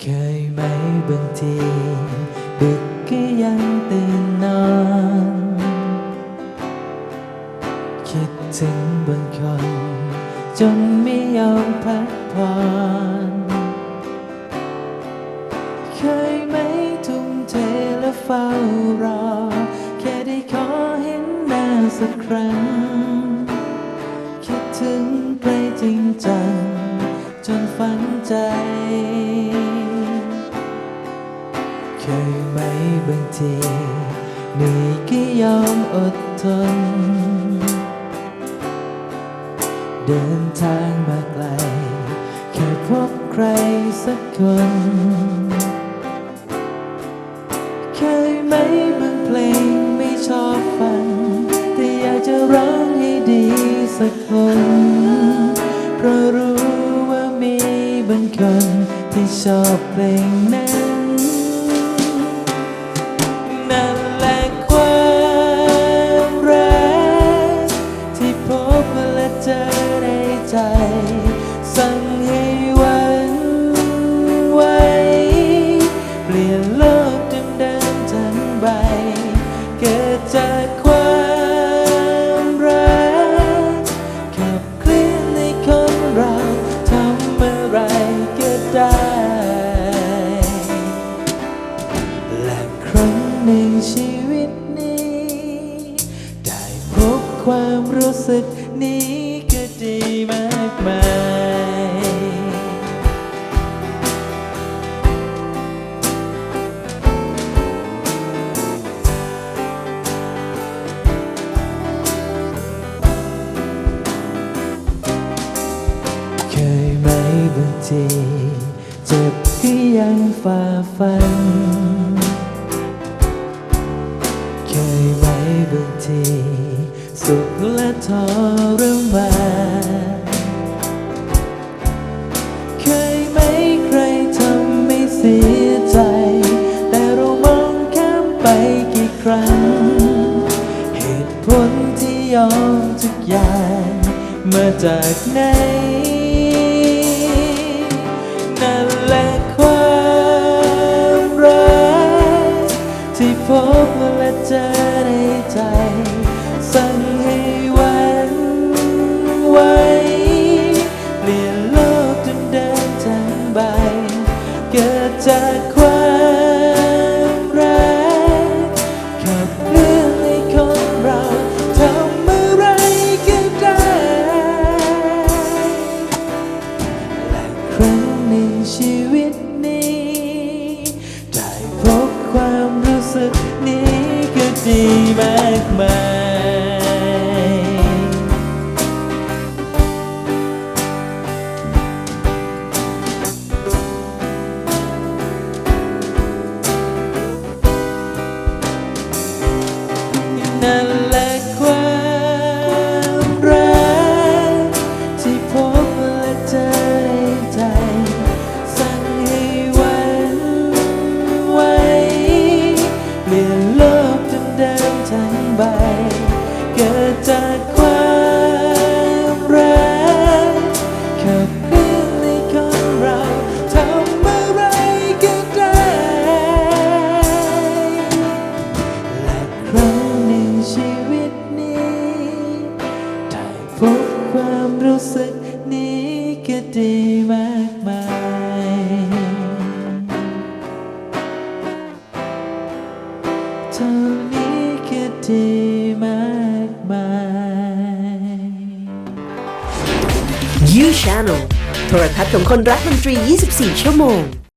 เคยไหมบางทีดึกก็ยังตื่นนอน คิดถึงบางคน จนไม่ยอมพักผ่อนเคยไหมทุ่มเทและเฝ้ารอ แค่ได้ขอเห็นหน้าสักครั้ง คิดถึงใครจริงจัง จนฝังใจ เคยไหมบางทีเหนื่อยก็ยอมอดทน เดินทางมาไกล แค่พบใครสักคน เคยไหมบางเพลงไม่ชอบฟัง แต่อยากจะร้องให้ดีสักคน เพราะรู้ว่ามีบางคนที่ชอบเพลงนั้น ครั้งในชีวิตนี้ ได้พบความรู้สึกนี้ก็ดีมากมายเคยไหมบางทีเจ็บก็ยังฝ่าฟัน เคยไหมบางที สุขและทรมานเคยไหมใครทำไม่เสียใจ แต่เรามองข้ามไปกี่ครั้ง เหตุผลที่ยอมทุกอย่างมาจากไหนนั่นแหละความรักที่พบ ขับเรื่องในคนเราทำอะไรก็ได้และครั้งในชีวิตนี้ ได้พบความรู้สึกนี้ก็ดีมากมาย นั่ ชีวิตนี้ ได้พบความรู้สึกนี้ก็ดีมากมายเท่านี้ก็ดีมากมาย You Channel โทรทัศน์ของคนรักดนตรี 24 ชั่วโมง